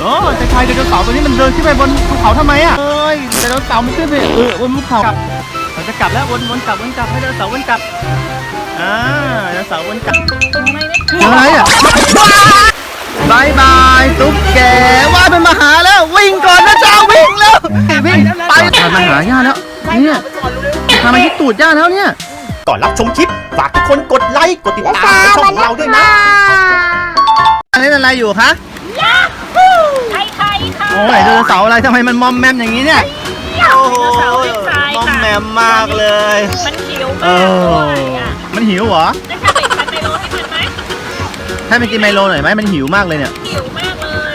โอ้แต่ใครไดโนเสาร์ตัวนี้มันเดินขึ้นไปบนภูเขาทำไมอะเอ้ยไดโนเสาร์มันขึ้นไปเออบนภูเขาเราจะกลับแล้ววนวนกลับวนกลับให้ไดโนเสาร์วนกลับอ่าไดโนเสาร์วนกลับอะไรอะบายบายตุ๊กแกว่ายเป็นมาหาแล้ววิ่งก่อนนะจ้าวิ่งแล้ววิ่งไปผ่านมาหาย่าแล้วเนี่ยทำมาที่ตูดย่าแล้วเนี่ย ก่อนรับชมคลิปฝากทุกคนกดไลค์กดติดตามในช่องของเราด้วยนะเล่นอะไรอยู่คะไทยไทยค่ะ โอ้ยไดโนเสาร์อะไรทำไมมันมอมแมมอย่างนี้เนี่ยโอ้โหไดโนเสาร์เป็นทรายมอมค่ะแมมมากเลย มันหิวเอมากอ ด้วยอะมันหิวเหรอจะทำเป็นคันไดโนให้มันไหมให้มันกินไมโลหน่อยไหมมันหิวมากเลยเนี่ย หิวมากเลย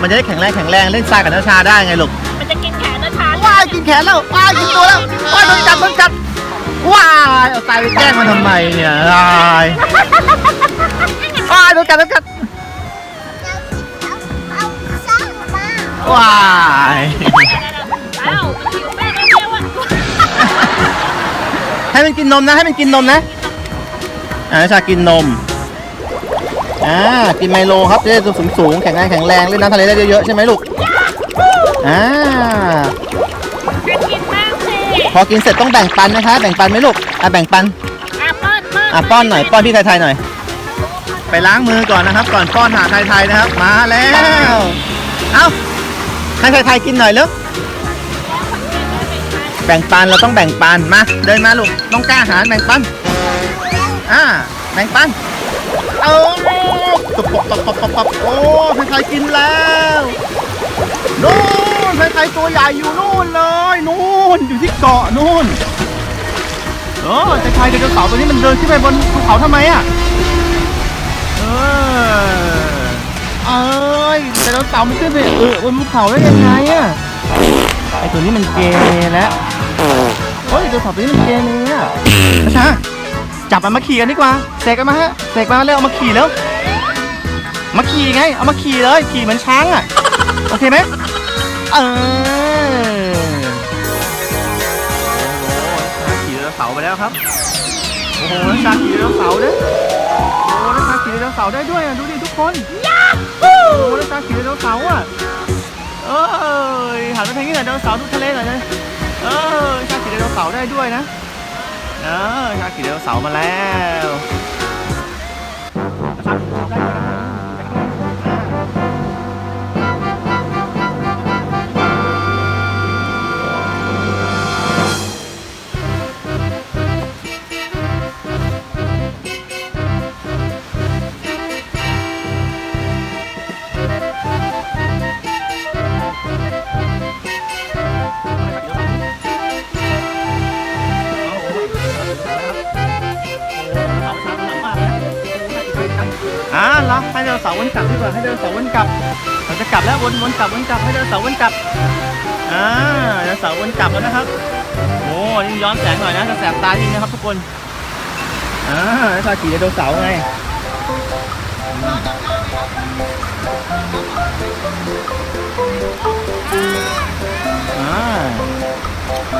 มันจะได้แข็งแรงแข็งแรงเล่นทรายกับน้าชาได้ไงลูก มันจะกินแขนนะชาว้ายกินแขนแล้วว้ายกินตัวแล้วว้ายโดนกัดโดนกัดว้ายเอาตายไปแกล้งมันทำไมเนี่ยว้ายว้ายโดนกัดโดนกัด ว้ายอ้าวมันหิวแม่แล้วเร็วอะให้มันกินนมนะ ให้มันกินนมนะ อ่าน้าชากินนม อ่า กินไมโลครับจะได้สูงสูงๆแข็งแรงแข็งแรงเล่นน้ำทะเลได้เยอะๆใช่ไหมลูก อ่าจะกินมากสิพอกินเสร็จต้องแบ่งปันนะคะ แบ่งปันไหมลูก อะแบ่งปัน อะป้อนป้อนอะป้อนหน่อย ป้อนพี่ไทยๆหน่อย ไปล้างมือก่อนนะครับ ก่อนป้อนหาไทยๆนะครับ มาแล้ว เอ้า ให้ไทยๆกินหน่อยเร็วแบ่งปันเราต้องแบ่งปันมาเดินมาลูกต้องกล้าหาแบ่งปันอ่าแบ่งปันเอาตบปบตบปบตบปบโอ้ไทยๆกินแล้วนู่นไทยๆตัวใหญ่อยู่นู่นเลยนู่นอยู่ที่เกาะนู่นเออแต่ใครไดโนเสาร์ตัวนี้มันเดินขึ้นไปบนภูเขาทำไมอะเออ เอ้ยไดโนเสาร์มันขึ้นไปเออบนภูเขาได้ยังไงอะไอตัวนี้มันเกย์แล้วโอ้ยไดโนเสาร์ตัวนี้มันเกย์เลยอะนะชาจับมันมาขี่กันดีกว่าเสกกันมาฮะเสกมาแล้วเอามาขี่แล้วมาขี่ไง เอามาขี่เลยขี่เหมือนช้างอะโอเคไหมเออโอ้โหขี่ไดโนเสาร์ไปแล้วครับโอ้โหนักขี่ไดโนเสาร์นะโอ้โหนักขี่ไดโนเสาร์ได้ด้วยอะดูดิทุกคน โอ้โหนักชาขี่ไดโนเสาร์อะเอ้ยหันไปทางนี้หน่อยไดโนเสาร์ดูทะเลหน่อยเลยเออชาขี่ไดโนเสาร์ได้ด้วยนะเออชาขี่ไดโนเสาร์มาแล้ว นเสาร์วนกลับดีกว่าให้ไดโนเสาร์วนกลับเราจะกลับแล้ววนวนกลับวนกลับให้ไดโนเสาร์วนกลับอ่าไดโนเสาร์วนกลับแล้วนะครับโอ้ยย้อนแสงหน่อยนะจะแสบตาจริงนะครับทุกคนอ่าแล้วชาขี่ไดโนเสาร์ไง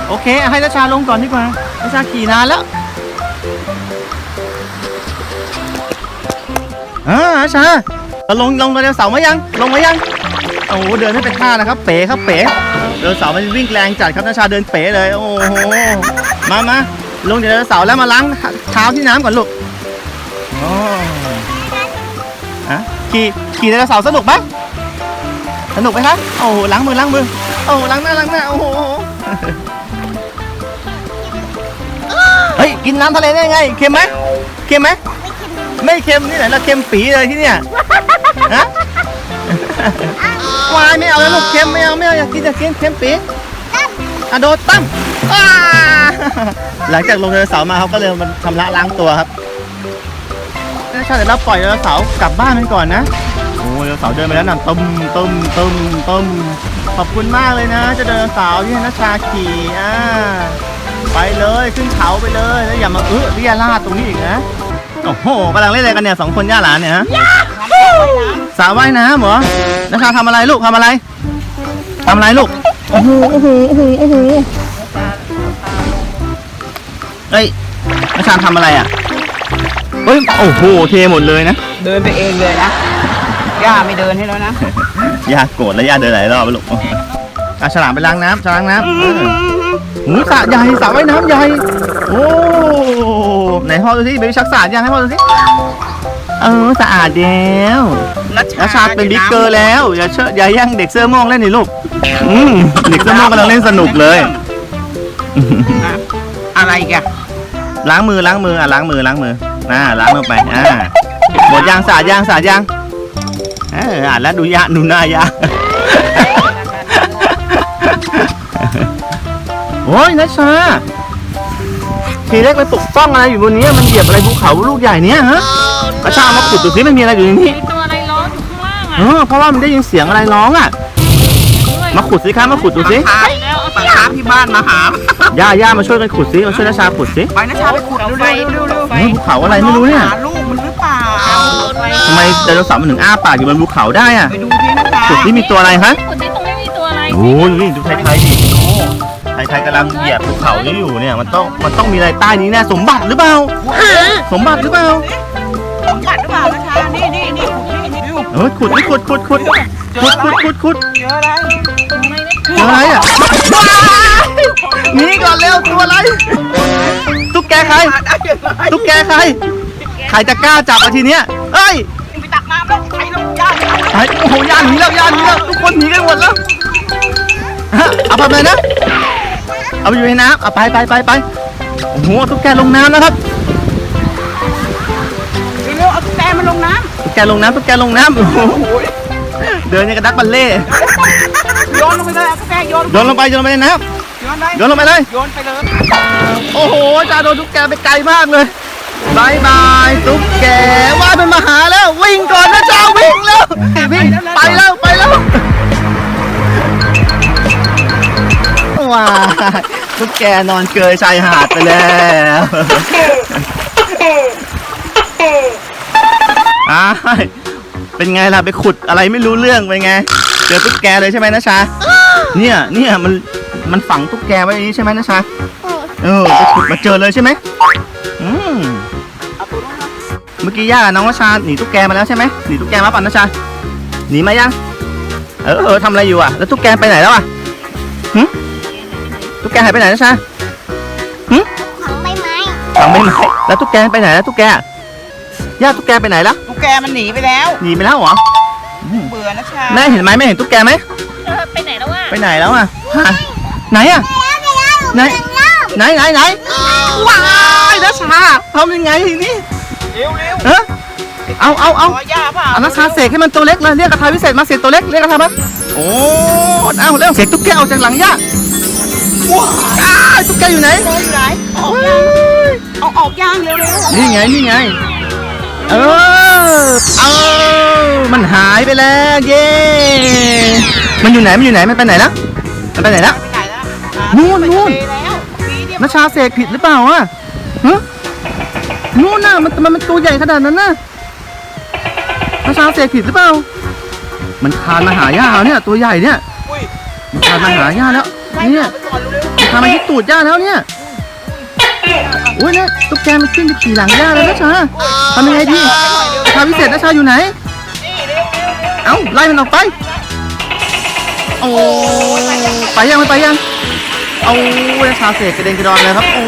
โอเค ให้นัชชาลงก่อนดีกว่านัชชาขี่นานแล้ว อ่านัชาเราลงลงไดโนเสาร์มายัง ลงมายัง โอ้โหเดินให้เป็นท่านะครับ เป๋ครับเป๋ไดโนเสาร์มันวิ่งแรงจัดครับนัชชาเดินเป๋เลย โอ้โห มามาลงจากไดโนเสาร์แล้วมาล้างเท้าที่น้ำก่อนลูกโอ้อะขี่ขี่ไดโนเสาร์สนุกไหมสนุกไหมครับโอ้โหล้างมือล้างมือ โอ้ล้างหน้าล้างหน้า โอ้โหเฮ้ย กินน้ำทะเลได้ไง เค็มไหมเค็มไหม ไม่เค็มนี่ไหนละเค็มปีเลยที่เนี่ยฮะวายไม่เอาแล้วลูกเค็มไม่เอาไม่เอาอยากกินอยากกินเค็มปีอะโดดตั้มอ้าหลังจากลงไดโนเสาร์มาเขาก็เลยมันชำระล้างตัวครับถ้าเดี๋ยวเราปล่อยไดโนเสาร์กลับบ้านมันก่อนนะโอ้ไดโนเสาร์เดินไปแล้วนั่นตึมตึมตึมตึมขอบคุณมากเลยนะเจ้าไดโนเสาร์ที่ให้นัชชาขี่อ่าไปเลยขึ้นเขาไปเลยแล้วอย่ามาเออเรียราดตรงนี้อีกนะ โอ้โหกำลังเล่นอะไรกันเนี่ยสองคนย่าหลานเนี่ยฮะสระว่ายน้ำเหรอนัชชาทำอะไรลูกทำอะไรทำอะไรลูกโอ้โหโอ้โหโอ้โหโอ้โหเฮ้ยนัชชาทำอะไรอะเฮ้ยโอ้โหเทหมดเลยนะเดินไปเองเลยนะย่าไม่เดินให้แล้วนะย่าโกรธแล้วย่าเดินหลายรอบไปลูกอะฉลามไปล้างน้ำฉลามล้างน้ำเออหูสระใหญ่สระว่ายน้ำใหญ่โอ้ ไหนพ่อดูสิเบบี้ชักสะอาดยังให้พ่อดูสิเออสะอาดแล้วนัชนัชชาเป็นบิ๊กเกอร์แล้วอย่าเชื่ออย่าแย่งเด็กเสื้อม่วงเล่นนี่ลูกอืมเด็กเสื้อม่วงกำลังเล่นสนุกเลยอะไรแกอะล้างมือล้างมืออะล้างมือล้างมืออ่าล้างมือไปอ่าหมดยางสะอาดยางสะอาดยางเอออ่านแล้วดูยะดูหน้ายะโอ้ยนัชชา ทีเล็กไปปกป้องอะไรอยู่บนนี้มันเหยียบอะไรภูเขาลูกใหญ่เนี้ยฮะนัชชาเอามาขุดดูสิมันมีอะไรอยู่ในนี้มีตัวอะไรร้อนอยู่ข้างล่างเออะอเพราะว่ามันได้ยินเสียงอะไรร้องอะ มาขุดสิคะมาขุดดูสิปลาคาร์ฟแล้วเอาปลาคาร์ฟที่บ้านมาหาย่าย่ามาช่วยกันขุดสิมาช่วยนัชชาขุดสิไปนัชชาไปขุดเร็วๆเร็วๆเร็วๆเร็วเฮ้ยภูเขาอะไรไม่รู้เนี่ยหาลูกมันหรือเปล่าทำไมไดโนเสาร์มันถึงอ้าปากอยู่บนภูเขาได้อะไปดูที่นัชชาขุดที่มีตัวอะไรคะคนที่ตรงนี้มีตัวอะไรโอ้ยนี่ดูไทยๆดิ โอ้ไทยๆกำลังเหยียบภูเขานี้อยู่เนี่ยมันต้องมันต้องมีอะไรใต้นี้แน่สมบัติหรือเปล่าสมบัติหรือเปล่าสมบัติหรือเปล่านัชชานี่นี่นี่ขุดนี่นี่ดูเออขุดนี่ขุดขุดขุดขุดขุดขุดขุดเจออะไรเจออะไรอะหนี่ก่อนเร็วตัวอะไรตุ๊กแกใครมาได้ยังไงตุ๊กแกใครใครจะกล้าจับอาทีเนี้ยเอ้ยไปตักน้ำแล้วใครลงย่าไอ้โอ้โหย่าหนีแล้วย่าหนีแล้วทุกคนหนีกันหมดแล้วฮะเอาไปเลยนะ เอาไปอยู่ในน้ำเอาไปไปไปไปโอ้โหตุ๊กแกลงน้ำนะครับเร็วๆเอาตุ๊กแกมันลงน้ตุ๊กแกลงน้ำตุ๊กแกลงน้ำโอ้โหเดินยังกระดักบัลเล่ำโยนลงไปเลยเอาตุ๊กแกโยนโยนลงไปโยนลงไปในน้โยนได้ำโยนลงไปเลย โยนไปเลยโอ้โหจ่าโดนตุ๊กแกไปไกลมากเลยบายบายตุ๊กแกว่ายเป็นมาหาแล้ว วิ่งก่อนนะจ้าวิ่งแล้ววิ่งไปแล้วไปแล้ว ว้ายตุ๊กแกนอนเกยชายหาดไปแล้วอ้ายเป็นไงล่ะไปขุดอะไรไม่รู้เรื่องเป็นไง เจอตุ๊กแกเลยใช่ไหมนะชา เนี่ยเนี่ยมันมันฝังตุ๊กแกไว้ในนี้ใช่ไหมนะชา เออไปขุดมาเจอเลยใช่ไหมอืมเมื่อกี้ย่าน้องวชาหนีตุ๊กแกมาแล้วใช่ไหมหนีตุ๊กแกมาป่ะนะชาหนีมายัง เออเออทำอะไรอยู่อะ แล้วตุ๊กแกไปไหนแล้วอะหึ ตุ๊กแกหายไปไหนนะชาของใบไม้ทำไม่ไหมแล้วตุ๊กแกไปไหนแล้วตุ๊กแกย่าตุ๊กแกไปไหนแล้วตุ๊กแกมันหนีไปแล้ว หนีไปแล้วเหรออืมเบื่อนะชาแม่เห็นไหมแม่เห็นตุ๊กแกไหมเออไปไหนแล้ววะไปไหนแล้วอะฮะไหนอะ ไหน ไหนไหนไหนว้ายนะชาทำยังไงทีนี้เร็วเร็วเออเอาเอาเอา ขอย่าเปล่าเอานักชาเสกให้มันตัวเล็กเลยเรียกกระทาวิเศษมาเสกตัวเล็กเรียกกระทามาโอ้เอาเร็วเสกตุ๊กแกออกจากหลังย่า ว้าวตุ๊กแกอยู่ไหนตัวอยู่ไหนออกว้ายเอาออกย่างเร็วเร็วนี่ไงนี่ไง เออ เอามันหายไปแล้ว เย้ มันอยู่ไหน มันอยู่ไหน มันไปไหนแล้ว มันไปไหนแล้ว ไปไหนแล้วนู่นนู่น ไปแล้วปีเดียวนัชชาเสกผิดหรือเปล่าวะฮะนู่นน่ะมันมันมันตัวใหญ่ขนาดนั้นน่ะนัชชาเสกผิดหรือเปล่า มันคานมาหาย่าแล้วเนี่ย ตัวใหญ่เนี่ย อุ้ยมันคานมาหาย่าแล้วไปเนี่ยก่อนเร็ว มันคามาที่ตูดย่าแล้วเนี่ยอุ้ยเนี่ยตุ๊กแกมันขึ้นไปขี่หลังย่าแล้วนะชาทำยังไงดีชาวิเศษนะชาอยู่ไหนเร็วเร็วเร็วเอ้าไล่มันออกไป โอ้ไปยังไม่ไปยัง เอาแล้วชาเสกกระเด็นกระดอนเลยครับ โอ้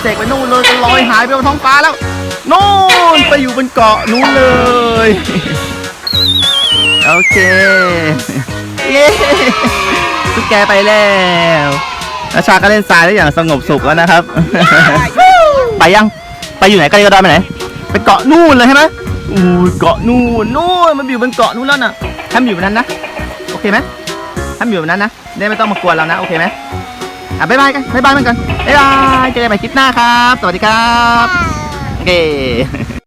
เสกไปนู่นเลยก็ลอยหายไปบนท้องฟ้าแล้วนู่นไปอยู่บนเกาะนู้นเลย โอเค เย้ ทุกแกไปแล้วแล้วชาก็เล่นทรายได้อย่างสงบสุขแล้วนะครับ ไปยัง ไปอยู่ไหนกระเด็นกระดอนไปไหน ไปเกาะนู่นเลยใช่ไหมอู้เกาะนู่นนู่นมันอยู่บนเกาะนู่นแล้วน่ะห้ามอยู่บนนั้นนะ โอเคไหมห้ามอยู่บนนั้นนะได้ไม่ต้องมากวนเรานะ โอเคไหมอะบ๊ายบายกันบ๊ายบายมันกันบ๊ายบายเจอกันใหม่คลิปหน้าครับ สวัสดีครับ โอเค